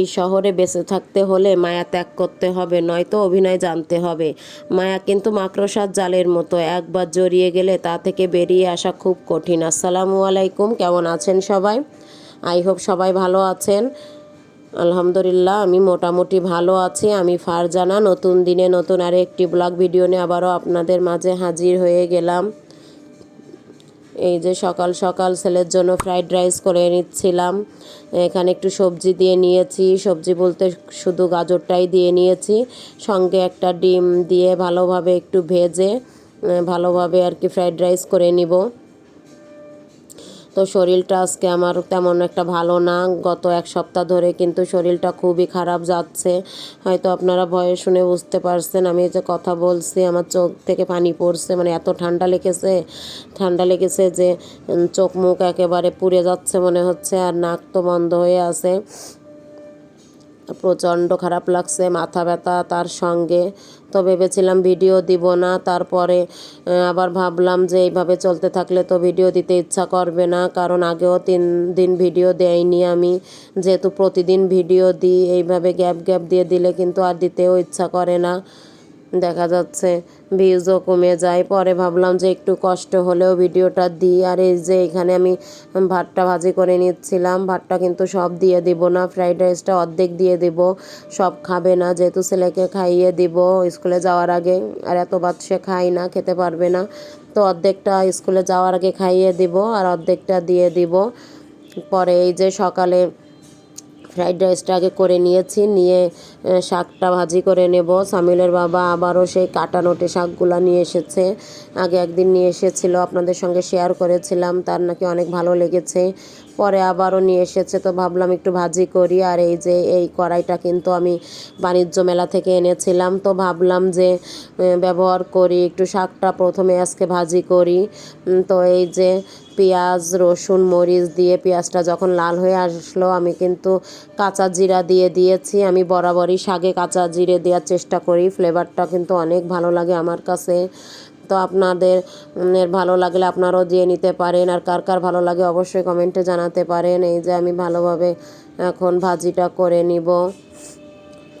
এই শহরে বেঁচে থাকতে হলে মায়া ত্যাগ করতে হবে, নয়তো অভিনয় জানতে হবে। মায়া কিন্তু মাকড়সার জালের মতো, একবার জড়িয়ে গেলে তা থেকে বেরিয়ে আসা খুব কঠিন। আসসালামু আলাইকুম, কেমন আছেন সবাই? আই হোপ সবাই ভালো আছেন। আলহামদুলিল্লাহ, আমি মোটামুটি ভালো আছি। আমি ফারজানা, নতুন দিনে নতুন আর একটি ব্লগ ভিডিও নিয়ে আবারও আপনাদের মাঝে হাজির হয়ে গেলাম। এই যে সকাল সকাল ছেলের জন্য ফ্রাইড রাইস করে নিচ্ছিলাম। এখানে একটু সবজি দিয়ে নিয়েছি। সবজি বলতে শুধু গাজরটাই দিয়ে নিয়েছি। সঙ্গে একটা ডিম দিয়ে ভালোভাবে একটু ভেজে, ভালোভাবে আর কি ফ্রাইড রাইস করে নিব। তো শরীরটা আজকে আমার তেমন একটা ভালো না। গত এক সপ্তাহ ধরে কিন্তু শরীরটা খুবই খারাপ যাচ্ছে। হয়তো আপনারা ভয়ে শুনে বুঝতে পারছেন, আমি যে কথা বলছি, আমার চোখ থেকে পানি পড়ছে মানে এত ঠান্ডা লেগেছে ঠান্ডা লেগেছে যে চোখ মুখ একেবারে পুড়ে যাচ্ছে মনে হচ্ছে আর নাক তো বন্ধ হয়ে আছে। প্রচণ্ড খারাপ লাগছে, মাথা ব্যথা তার সঙ্গে। তো ভেবেছিলাম ভিডিও দিব না, তারপরে আবার ভাবলাম যে এইভাবে চলতে থাকলে তো ভিডিও দিতে ইচ্ছা করবে না, কারণ আগেও তিন দিন ভিডিও দেয়নি আমি। যেহেতু প্রতিদিন ভিডিও দিই, এইভাবে গ্যাপ গ্যাপ দিয়ে দিলে কিন্তু আর দিতেও ইচ্ছা করে না। দেখা যাচ্ছে ভিউজও কমে যায়। পরে ভাবলাম যে একটু কষ্ট হলেও ভিডিওটা দিই। আর এই যে এখানে আমি ভাতটা ভাজি করে নিচ্ছিলাম। ভাতটা কিন্তু সব দিয়ে দিব না, ফ্রাইড রাইসটা অর্ধেক দিয়ে দিব। সব খাবে না, যেহেতু ছেলেকে খাইয়ে দিব স্কুলে যাওয়ার আগে। আর এত ভাত সে খায় না, খেতে পারবে না। তো অর্ধেকটা স্কুলে যাওয়ার আগে খাইয়ে দিব আর অর্ধেকটা দিয়ে দিব। পরে এই যে সকালে ফ্রাইড রাইসটা আগে করে নিয়েছি, নিয়ে শাকটা ভাজি করে নেব। সামিলের বাবা আবারও সেই কাটা নোটে শাকগুলো নিয়ে এসেছে। আগে একদিন নিয়ে এসেছিল, আপনাদের সঙ্গে শেয়ার করেছিলাম, তার নাকি অনেক ভালো লেগেছে। পরে আবারও নিয়ে এসেছে, তো ভাবলাম একটু ভাজি করি। আর এই যে, এই কড়াইটা কিন্তু আমি বাণিজ্য মেলা থেকে এনেছিলাম, তো ভাবলাম যে ব্যবহার করি, একটু শাকটা প্রথমে আজকে ভাজি করি। তো এই যে পেঁয়াজ, রসুন, মরিচ দিয়ে পেঁয়াজটা যখন লাল হয়ে আসলো, আমি কিন্তু কাঁচা জিরা দিয়ে দিয়েছি। আমি বরাবরই শাকে কাঁচা জিরে দেওয়ার চেষ্টা করি, ফ্লেভারটা কিন্তু অনেক ভালো লাগে আমার কাছে। তো আপনাদের ভালো লাগলে আপনারাও দিয়ে নিতে পারেন, আর কার কার ভালো লাগে অবশ্যই কমেন্টে জানাতে পারেন। এই যে আমি ভালোভাবে এখন ভাজিটা করে নিব।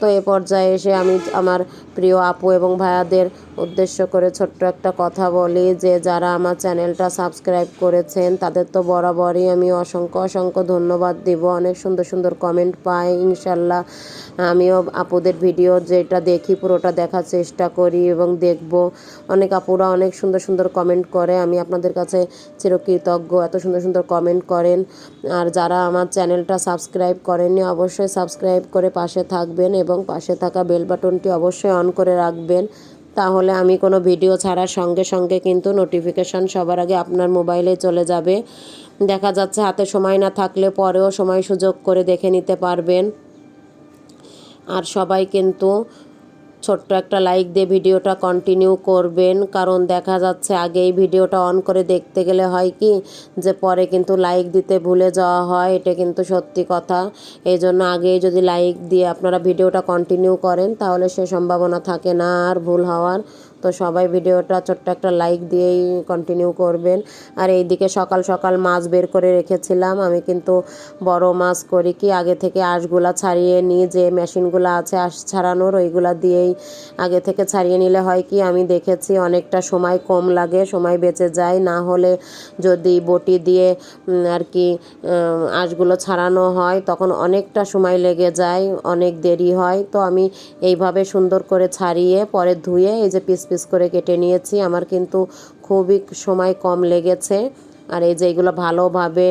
তো এ পর্যায়ে এসে আমি আমার প্রিয় আপু এবং ভাইয়াদের উদ্দেশ্য করে ছোট্ট একটা কথা বলি যে, যারা আমার চ্যানেলটা সাবস্ক্রাইব করেছেন, তাদের তো বরাবরই আমি অসংখ্য অসংখ্য ধন্যবাদ দিব। অনেক সুন্দর সুন্দর কমেন্ট পাই, ইনশাল্লাহ আমিও আপুদের ভিডিও যেটা দেখি পুরোটা দেখার চেষ্টা করি এবং দেখব। অনেক আপুরা অনেক সুন্দর সুন্দর কমেন্ট করে, আমি আপনাদের কাছে চিরকৃতজ্ঞ এত সুন্দর সুন্দর কমেন্ট করেন। আর যারা আমার চ্যানেলটা সাবস্ক্রাইব করেননি, অবশ্যই সাবস্ক্রাইব করে পাশে থাকবেন এবং পাশে থাকা বেল বাটনটি অবশ্যই অন করে রাখবেন, তাহলে আমি কোনো ভিডিও ছাড়ার সঙ্গে সঙ্গে কিন্তু নোটিফিকেশান সবার আগে আপনার মোবাইলে চলে যাবে। দেখা যাচ্ছে হাতে সময় না থাকলে পরেও সময় সুযোগ করে দেখে নিতে পারবেন। আর সবাই কিন্তু ছোট্ট একটা লাইক দিয়ে ভিডিওটা কন্টিনিউ করবেন। কারণ দেখা যাচ্ছে আগে এই ভিডিওটা অন করে দেখতে গেলে হয় কি, যে পরে কিন্তু লাইক দিতে ভুলে যাওয়া হয়, এটা কিন্তু সত্যি কথা। এই জন্য আগেই যদি লাইক দিয়ে আপনারা ভিডিওটা কন্টিনিউ করেন, তাহলে সে সম্ভাবনা থাকে না, আর ভুল হওয়ার তো সবাই ভিডিওটা ছোট্ট একটা লাইক দিয়েই কন্টিনিউ করবেন। আর এইদিকে সকাল সকাল মাছ বের করে রেখেছিলাম। আমি কিন্তু বড় মাছ করি কি, আগে থেকে আঁশগুলা ছাড়িয়ে নিই, যে মেশিনগুলো আছে আঁশ ছাড়ানোর, ওইগুলা দিয়েই আগে থেকে ছাড়িয়ে নিলে হয় কি, আমি দেখেছি অনেকটা সময় কম লাগে, সময় বেঁচে যায়। না হলে যদি বটি দিয়ে আর কি আঁশগুলো ছাড়ানো হয়, তখন অনেকটা সময় লেগে যায়, অনেক দেরি হয়। তো আমি এইভাবে সুন্দর করে ছাড়িয়ে পরে ধুয়ে এই যে পিস পিস করে কেটে নিয়েছি। আমার কিন্তু খুবই সময় কম লেগেছে। আর এই যে এগুলো ভালোভাবে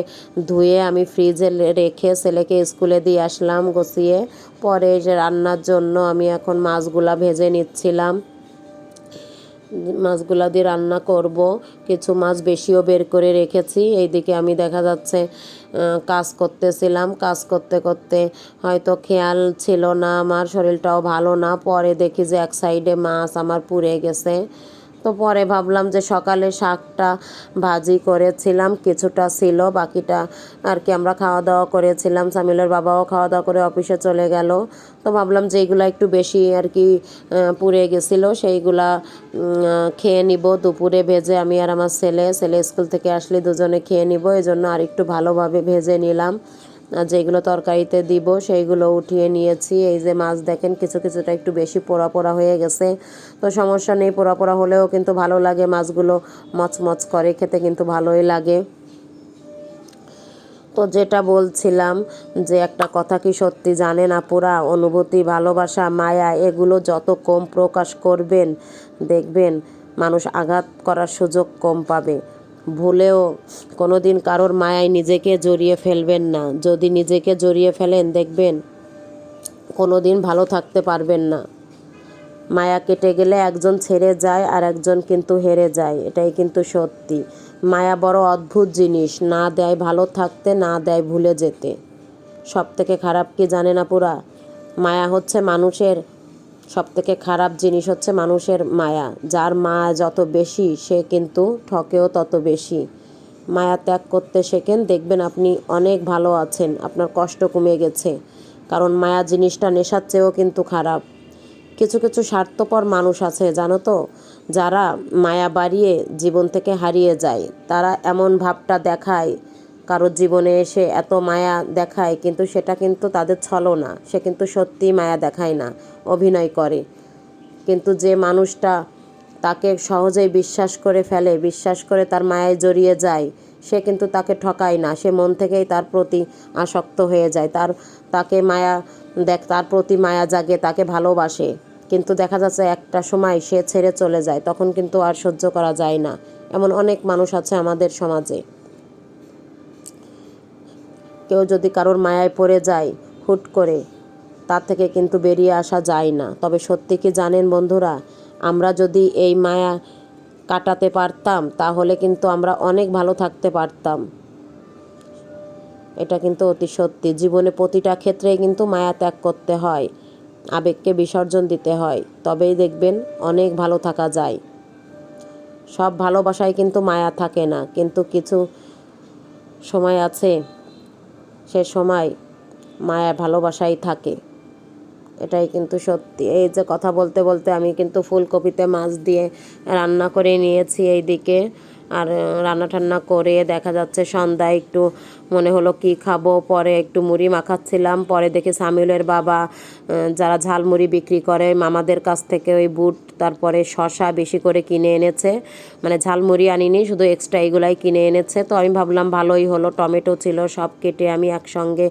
ধুয়ে আমি ফ্রিজে রেখে ছেলেকে স্কুলে দিয়ে আসলাম গছিয়ে পরে যে রান্নার জন্য আমি এখন মাছগুলা ভেজে নিচ্ছিলাম। মাছগুলা দিয়ে রান্না করব। কিছু মাছ বেশিও বের করে রেখেছি। এইদিকে আমি দেখা যাচ্ছে কাজ করতেছিলাম। কাজ করতে করতে হয়তো খেয়াল ছিল না, আমার শরীরটাও ভালো না। পরে দেখি যে এক সাইডে মাছ আমার পুড়ে গেছে। তো পরে ভাবলাম যে সকালে শাকটা ভাজি করেছিলাম, কিছুটা ছিল, বাকিটা আর কি আমরা খাওয়া দাওয়া করেছিলাম। সামিলের বাবাও খাওয়া দাওয়া করে অফিসে চলে গেল। তো ভাবলাম যে এইগুলো একটু বেশি আর কি পুড়ে গেছিল, সেইগুলা খেয়ে নিব। দুপুরে ভেজে আমি আর আমার ছেলে ছেলে স্কুল থেকে আসলে দুজনে খেয়ে নিব এই জন্য আর একটু ভালোভাবে ভেজে নিলাম। যেগুলো তরকারিতে দিব, সেইগুলো উঠিয়ে নিয়েছি। এই যে মাছ দেখেন, কিছু কিছুটা একটু বেশি পোড়া পোড়া হয়ে গেছে। তো সমস্যা নেই, পোড়া পোড়া হলেও কিন্তু ভালো লাগে মাছগুলো। মচমচ করে খেতে কিন্তু ভালোই লাগে। তো যেটা বলছিলাম যে একটা কথা কি সত্যি জানেন আপুরা? অনুভূতি, ভালোবাসা, মায়া, এগুলো যত কম প্রকাশ করবেন, দেখবেন মানুষ আঘাত করার সুযোগ কম পাবে। ভুলেও কোনো দিন কারোর মায়ায় নিজেকে জড়িয়ে ফেলবেন না। যদি নিজেকে জড়িয়ে ফেলেন, দেখবেন কোনো দিন ভালো থাকতে পারবেন না। মায়া কেটে গেলে একজন ছেড়ে যায় আর একজন কিন্তু হেরে যায়, এটাই কিন্তু সত্যি। মায়া বড় অদ্ভুত জিনিস, না দেয় ভালো থাকতে, না দেয় ভুলে যেতে। সব থেকে খারাপ কি জানে না পুরা? মায়া হচ্ছে মানুষের সব থেকে খারাপ জিনিস হচ্ছে মানুষের মায়া। যার মায়া যত বেশি, সে কিন্তু ঠকেও তত বেশি। মায়া ত্যাগ করতে শেখেন, দেখবেন আপনি অনেক ভালো আছেন, আপনার কষ্ট কমে গেছে। কারণ মায়া জিনিসটা নেশার চেয়েও কিন্তু খারাপ। কিছু কিছু স্বার্থপর মানুষ আছে, জানো তো? যারা মায়া বাড়িয়ে জীবন থেকে হারিয়ে যায়, তারা এমন ভাবটা দেখায় কারোর জীবনে এসে এত মায়া দেখায়, কিন্তু সেটা কিন্তু তাদের ছলো না সে কিন্তু সত্যি মায়া দেখায় না, অভিনয় করে। কিন্তু যে মানুষটা তাকে সহজেই বিশ্বাস করে ফেলে, বিশ্বাস করে তার মায়ায় জড়িয়ে যায়, সে কিন্তু তাকে ঠকায় না। সে মন থেকেই তার প্রতি আসক্ত হয়ে যায়, তার, তাকে মায়া দেখ, তার প্রতি মায়া জাগে, তাকে ভালোবাসে। কিন্তু দেখা যাচ্ছে একটা সময় সে ছেড়ে চলে যায়, তখন কিন্তু আর সহ্য করা যায় না। এমন অনেক মানুষ আছে আমাদের সমাজে। কেউ যদি কারোর মায়ায় পড়ে যায় হুট করে, তার থেকে কিন্তু বেরিয়ে আসা যায় না। তবে সত্যি কি জানেন বন্ধুরা, আমরা যদি এই মায়া কাটাতে পারতাম, তাহলে কিন্তু আমরা অনেক ভালো থাকতে পারতাম। এটা কিন্তু অতি সত্যি। জীবনে প্রতিটা ক্ষেত্রেই কিন্তু মায়া ত্যাগ করতে হয়, আবেগকে বিসর্জন দিতে হয়। তবেই দেখবেন অনেক ভালো থাকা যায়। সব ভালোবাসায় কিন্তু মায়া থাকে না, কিন্তু কিছু সময় আছে সে সময় মায়া ভালোবাসাই থাকে। এটাই কিন্তু সত্যি। এই যে কথা বলতে বলতে আমি কিন্তু ফুলকপিতে মাছ দিয়ে রান্না করে নিয়েছি এই দিকে আর রান্না টান্না করে দেখা যাচ্ছে সন্ধ্যায় একটু মনে হলো কি খাব, পরে একটু মুড়ি মাখাচ্ছিলাম, পরে দেখি সামিউলের বাবা যারা ঝালমুড়ি বিক্রি করে, মামাদের কাছ থেকে ওই বুট, তারপরে শশা বেশি করে কিনে এনেছে। মানে ঝালমুড়ি আনিনি, শুধু এক্সট্রা এগুলাই কিনে এনেছে। তো আমি ভাবলাম ভালোই হলো, টমেটো ছিল, সব কেটে আমি একসঙ্গে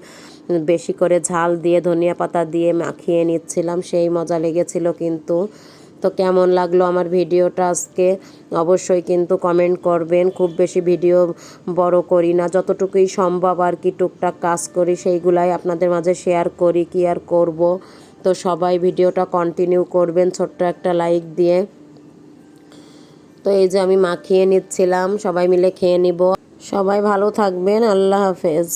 বেশি করে ঝাল দিয়ে, ধনিয়া পাতা দিয়ে মাখিয়ে নিচ্ছিলাম, সেই মজা লেগেছিল কিন্তু। তো কেমন লাগল আমার ভিডিওটা আজকে? অবশ্যই কিন্তু কমেন্ট করবেন। খুব বেশি ভিডিও বড় করি না। যতটুকুই সম্ভব আর কি টুকটাক কাজ করি, সেইগুলাই আপনাদের মাঝে শেয়ার করি কি আর করব। তো সবাই ভিডিওটা কন্টিনিউ করবেন, ছোট্ট একটা লাইক দিয়ে। তো এই যে আমি মাখিয়ে নিচ্ছিলাম, সবাই মিলে খেয়ে নিব। সবাই ভালো থাকবেন, আল্লাহ হাফেজ।